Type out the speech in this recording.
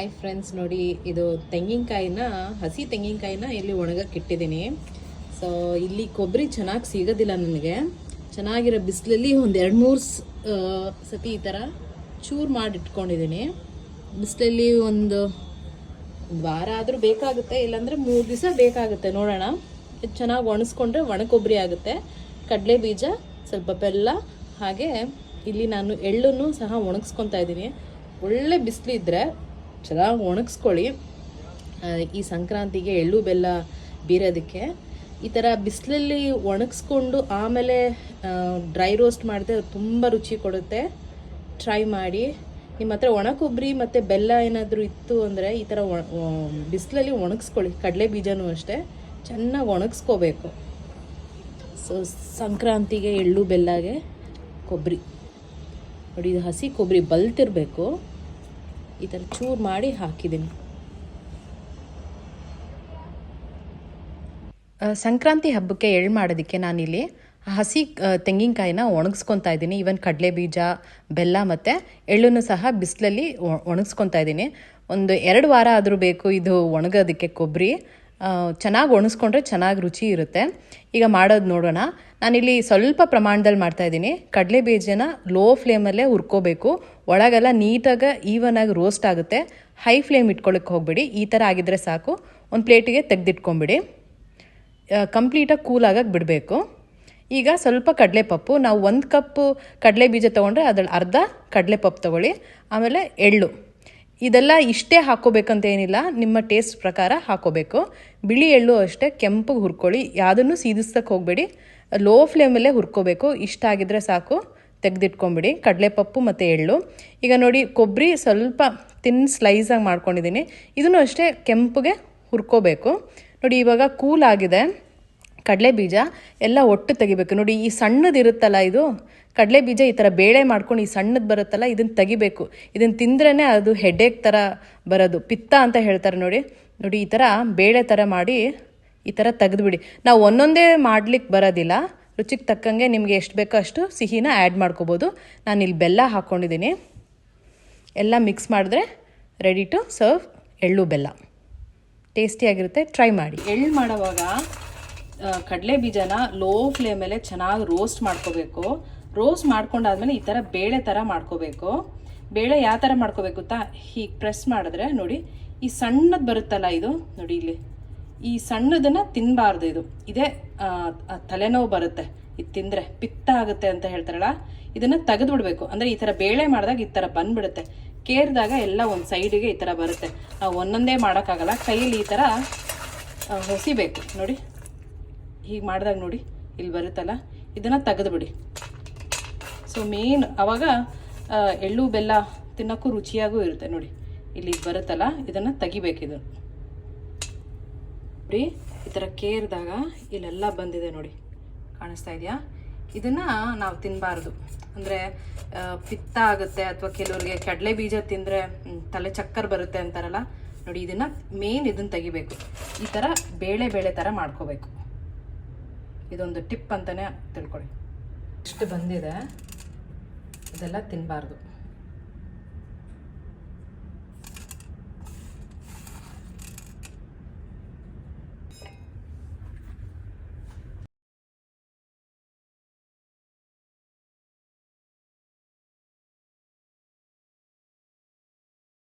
Hi friends ನೋಡಿ, ಇದು ತೆಂಗಿನಕಾಯಿನ, ಹಸಿ ತೆಂಗಿನಕಾಯಿನ ಇಲ್ಲಿ ಒಣಗಕ್ಕೆ ಇಟ್ಟಿದ್ದೀನಿ ಸೊ ಇಲ್ಲಿ ಕೊಬ್ಬರಿ ಚೆನ್ನಾಗಿ ಸಿಗೋದಿಲ್ಲ ನನಗೆ. ಚೆನ್ನಾಗಿರೋ ಬಿಸಿಲಲ್ಲಿ ಒಂದು ಎರಡು ಮೂರು ಸತಿ ಈ ಥರ ಚೂರು ಮಾಡಿ ಇಟ್ಕೊಂಡಿದ್ದೀನಿ ಬಿಸಿಲಲ್ಲಿ ಒಂದು ವಾರ ಆದರೂ ಬೇಕಾಗುತ್ತೆ, ಇಲ್ಲಾಂದರೆ ಮೂರು ದಿವಸ ಬೇಕಾಗುತ್ತೆ, ನೋಡೋಣ. ಇದು ಚೆನ್ನಾಗಿ ಒಣಸ್ಕೊಂಡ್ರೆ ಒಣ ಕೊಬ್ಬರಿ ಆಗುತ್ತೆ. ಕಡಲೆ ಬೀಜ, ಸ್ವಲ್ಪ ಬೆಲ್ಲ, ಹಾಗೆ ಇಲ್ಲಿ ನಾನು ಎಳ್ಳನ್ನು ಸಹ ಒಣಗಿಸ್ಕೊತಾ ಇದ್ದೀನಿ. ಒಳ್ಳೆ ಬಿಸಿಲಿದ್ರೆ ಚೆನ್ನಾಗಿ ಒಣಗಿಸ್ಕೊಳ್ಳಿ. ಈ ಸಂಕ್ರಾಂತಿಗೆ ಎಳ್ಳು ಬೆಲ್ಲ ಬೀರೋದಕ್ಕೆ. ಈ ಥರ ಬಿಸಿಲಲ್ಲಿ ಒಣಗಿಸ್ಕೊಂಡು ಆಮೇಲೆ ಡ್ರೈ ರೋಸ್ಟ್ ಮಾಡಿದ್ರೆ ತುಂಬ ರುಚಿ ಕೊಡುತ್ತೆ. ಟ್ರೈ ಮಾಡಿ. ನಿಮ್ಮ ಹತ್ರ ಒಣ ಕೊಬ್ಬರಿ ಮತ್ತು ಬೆಲ್ಲ ಏನಾದರೂ ಇತ್ತು ಅಂದರೆ ಈ ಥರ ಬಿಸಿಲಲ್ಲಿ ಒಣಗಿಸ್ಕೊಳ್ಳಿ. ಕಡಲೆ ಬೀಜನೂ ಅಷ್ಟೇ. ಚೆನ್ನಾಗಿ ಒಣಗಿಸ್ಕೋಬೇಕು. ಸೊ ಸಂಕ್ರಾಂತಿಗೆ ಎಳ್ಳು ಬೆಲ್ಲಗೆ ಕೊಬ್ಬರಿ. ನೋಡಿ ಹಸಿ ಕೊಬ್ಬರಿ ಬಲ್ತಿರಬೇಕು. ಈ ಥರ ಚೂರು ಮಾಡಿ ಹಾಕಿದ್ದೀನಿ. ಸಂಕ್ರಾಂತಿ ಹಬ್ಬಕ್ಕೆ ಎಳ್ಳು ಮಾಡೋದಕ್ಕೆ ನಾನಿಲ್ಲಿ ಹಸಿ ತೆಂಗಿನಕಾಯಿನ ಒಣಗಿಸ್ಕೊತಾ ಇದ್ದೀನಿ. ಈವನ್ ಕಡಲೆ ಬೀಜ ಬೆಲ್ಲ ಮತ್ತು ಎಳ್ಳನ್ನು ಸಹ ಬಿಸಿಲಲ್ಲಿ ಒಣಗಿಸ್ಕೊತಾ ಇದ್ದೀನಿ. ಒಂದು ಎರಡು ವಾರ ಆದರೂ ಬೇಕು ಇದು ಒಣಗೋದಕ್ಕೆ ಕೊಬ್ಬರಿ ಚೆನ್ನಾಗಿ ಒಣಸ್ಕೊಂಡ್ರೆ ಚೆನ್ನಾಗಿ ರುಚಿ ಇರುತ್ತೆ. ಈಗ ಮಾಡೋದು ನೋಡೋಣ. ನಾನಿಲ್ಲಿ ಸ್ವಲ್ಪ ಪ್ರಮಾಣದಲ್ಲಿ ಮಾಡ್ತಾ ಇದ್ದೀನಿ. ಕಡಲೆ ಬೀಜನ ಲೋ ಫ್ಲೇಮಲ್ಲೇ ಹುರ್ಕೋಬೇಕು. ಒಳಗೆಲ್ಲ ನೀಟಾಗಿ ಈವನಾಗಿ ರೋಸ್ಟ್ ಆಗುತ್ತೆ. ಹೈ ಫ್ಲೇಮ್ ಇಟ್ಕೊಳ್ಳೋಕೆ ಹೋಗಬೇಡಿ. ಈ ಥರ ಆಗಿದ್ರೆ ಸಾಕು. ಒಂದು ಪ್ಲೇಟಿಗೆ ತೆಗೆದಿಟ್ಕೊಂಬಿಡಿ. ಕಂಪ್ಲೀಟಾಗಿ ಕೂಲ್ ಆಗಕ್ಕೆ ಬಿಡಬೇಕು. ಈಗ ಸ್ವಲ್ಪ ಕಡಲೆಪಪ್ಪು. ನಾವು ಒಂದು ಕಪ್ಪು ಕಡಲೆ ಬೀಜ ತೊಗೊಂಡ್ರೆ ಅದ್ರಲ್ಲಿ ಅರ್ಧ ಕಡಲೆಪಪ್ಪು ತೊಗೊಳ್ಳಿ. ಆಮೇಲೆ ಎಳ್ಳು. ಇದೆಲ್ಲ ಇಷ್ಟೇ ಹಾಕ್ಕೋಬೇಕಂತ ಏನಿಲ್ಲ. ನಿಮ್ಮ ಟೇಸ್ಟ್ ಪ್ರಕಾರ ಹಾಕೋಬೇಕು. ಬಿಳಿ ಎಳ್ಳು ಅಷ್ಟೇ ಕೆಂಪಗೆ ಹುರ್ಕೊಳ್ಳಿ. ಯಾವುದನ್ನು ಸೀದಿಸ್ತಕ್ಕೆ ಹೋಗಬೇಡಿ. ಲೋ ಫ್ಲೇಮಲ್ಲೇ ಹುರ್ಕೋಬೇಕು. ಇಷ್ಟ ಆಗಿದ್ರೆ ಸಾಕು. ತೆಗೆದಿಟ್ಕೊಂಬಿಡಿ. ಕಡಲೆಪಪ್ಪು ಮತ್ತು ಎಳ್ಳು. ಈಗ ನೋಡಿ ಕೊಬ್ಬರಿ ಸ್ವಲ್ಪ ತಿನ್ ಸ್ಲೈಸಾಗಿ ಮಾಡ್ಕೊಂಡಿದ್ದೀನಿ ಇದನ್ನು ಅಷ್ಟೇ ಕೆಂಪಗೆ ಹುರ್ಕೋಬೇಕು. ನೋಡಿ, ಇವಾಗ ಕೂಲ್ ಆಗಿದೆ. ಕಡಲೆ ಬೀಜ ಎಲ್ಲ ಒಟ್ಟು ತೆಗಿಬೇಕು. ನೋಡಿ, ಈ ಸಣ್ಣದು ಇರುತ್ತಲ್ಲ ಇದು? ಕಡಲೆ ಬೀಜ ಈ ಥರ ಬೇಳೆ ಮಾಡ್ಕೊಂಡು ಈ ಸಣ್ಣದು ಬರುತ್ತಲ್ಲ ಇದನ್ನು ತೆಗಿಬೇಕು. ಇದನ್ನು ತಿಂದ್ರೇ ಅದು ಹೆಡೇಕ್ ಥರ ಬರೋದು. ಪಿತ್ತ ಅಂತ ಹೇಳ್ತಾರೆ ನೋಡಿ. ನೋಡಿ, ಈ ಥರ ಬೇಳೆ ಥರ ಮಾಡಿ ಈ ಥರ ತೆಗೆದುಬಿಡಿ. ನಾವು ಒಂದೊಂದೇ ಮಾಡ್ಲಿಕ್ಕೆ ಬರೋದಿಲ್ಲ. ರುಚಿಗೆ ತಕ್ಕಂಗೆ ನಿಮಗೆ ಎಷ್ಟು ಬೇಕೋ ಅಷ್ಟು ಸಿಹಿನ ಆ್ಯಡ್ ಮಾಡ್ಕೋಬೋದು. ನಾನು ಇಲ್ಲಿ ಬೆಲ್ಲ ಹಾಕ್ಕೊಂಡಿದ್ದೀನಿ ಎಲ್ಲ ಮಿಕ್ಸ್ ಮಾಡಿದ್ರೆ ರೆಡಿ ಟು ಸರ್ವ್ ಎಳ್ಳು ಬೆಲ್ಲ. ಟೇಸ್ಟಿಯಾಗಿರುತ್ತೆ ಟ್ರೈ ಮಾಡಿ. ಎಳ್ಳು ಮಾಡೋವಾಗ ಕಡಲೆ ಬೀಜನ ಲೋ ಫ್ಲೇಮಲ್ಲೇ ಚೆನ್ನಾಗಿ ರೋಸ್ಟ್ ಮಾಡ್ಕೋಬೇಕು. ರೋಸ್ಟ್ ಮಾಡ್ಕೊಂಡಾದ್ಮೇಲೆ ಈ ಥರ ಬೇಳೆ ಥರ ಮಾಡ್ಕೋಬೇಕು. ಬೇಳೆ ಯಾವ ಥರ ಮಾಡ್ಕೋಬೇಕು ಗೊತ್ತಾ ಹೀಗೆ ಪ್ರೆಸ್ ಮಾಡಿದ್ರೆ ನೋಡಿ, ಈ ಸಣ್ಣದು ಬರುತ್ತಲ್ಲ ಇದು, ನೋಡಿ ಇಲ್ಲಿ. ಈ ಸಣ್ಣದನ್ನ ತಿನ್ನಬಾರ್ದು ಇದು. ಇದೇ ತಲೆನೋವು ಬರುತ್ತೆ. ಇದು ತಿಂದರೆ ಪಿತ್ತ ಆಗುತ್ತೆ ಅಂತ ಹೇಳ್ತಾರಲ್ಲ, ಇದನ್ನು ತೆಗೆದುಬಿಡ್ಬೇಕು. ಅಂದರೆ ಈ ಥರ ಬೇಳೆ ಮಾಡಿದಾಗ ಈ ಥರ ಬಂದ್ಬಿಡುತ್ತೆ. ಕೇರಿದಾಗ ಎಲ್ಲ ಒಂದು ಸೈಡಿಗೆ ಈ ಥರ ಬರುತ್ತೆ. ನಾವು ಒಂದೊಂದೇ ಮಾಡೋಕ್ಕಾಗಲ್ಲ ಕೈಯಲ್ಲಿ ಈ ಥರ ಹೊಸಿಬೇಕು. ನೋಡಿ. ಹೀಗೆ ಮಾಡಿದಾಗ ನೋಡಿ, ಇಲ್ಲಿ ಬರುತ್ತಲ್ಲ? ಇದನ್ನು ತೆಗೆದುಬಿಡಿ. ಸೊ ಮೇನ್ ಅವಾಗ ಎಳ್ಳು, ಬೆಲ್ಲ ತಿನ್ನೋಕ್ಕೂ ರುಚಿಯಾಗೂ ಇರುತ್ತೆ ನೋಡಿ. ಇಲ್ಲಿ ಬರುತ್ತಲ್ಲ, ಇದನ್ನು ತೆಗಿಬೇಕಿದು ನೋಡಿ, ಈ ಥರ ಕೇರಿದಾಗ ಇಲ್ಲೆಲ್ಲ ಬಂದಿದೆ ನೋಡಿ. ಕಾಣಿಸ್ತಾ ಇದೆಯಾ? ಇದನ್ನು ನಾವು ತಿನ್ನಬಾರ್ದು ಅಂದರೆ ಪಿತ್ತ ಆಗುತ್ತೆ ಅಥವಾ ಕೆಲವ್ರಿಗೆ ಕಡಲೆ ಬೀಜ ತಿಂದರೆ ತಲೆ ಚಕ್ಕರ್ ಬರುತ್ತೆ ಅಂತಾರಲ್ಲ, ನೋಡಿ, ಇದನ್ನು ಮೇನ್ ಇದನ್ನು ತೆಗಿಬೇಕು. ಈ ಥರ ಬೇಳೆ ಬೇಳೆ ಥರ ಮಾಡ್ಕೋಬೇಕು. ಇದೊಂದು ಟಿಪ್ ಅಂತಲೇ ತಿಳ್ಕೊಳ್ಳಿ. ಇಷ್ಟು ಬಂದಿದೆ. ಇದೆಲ್ಲ ತಿನ್ನಬಾರ್ದು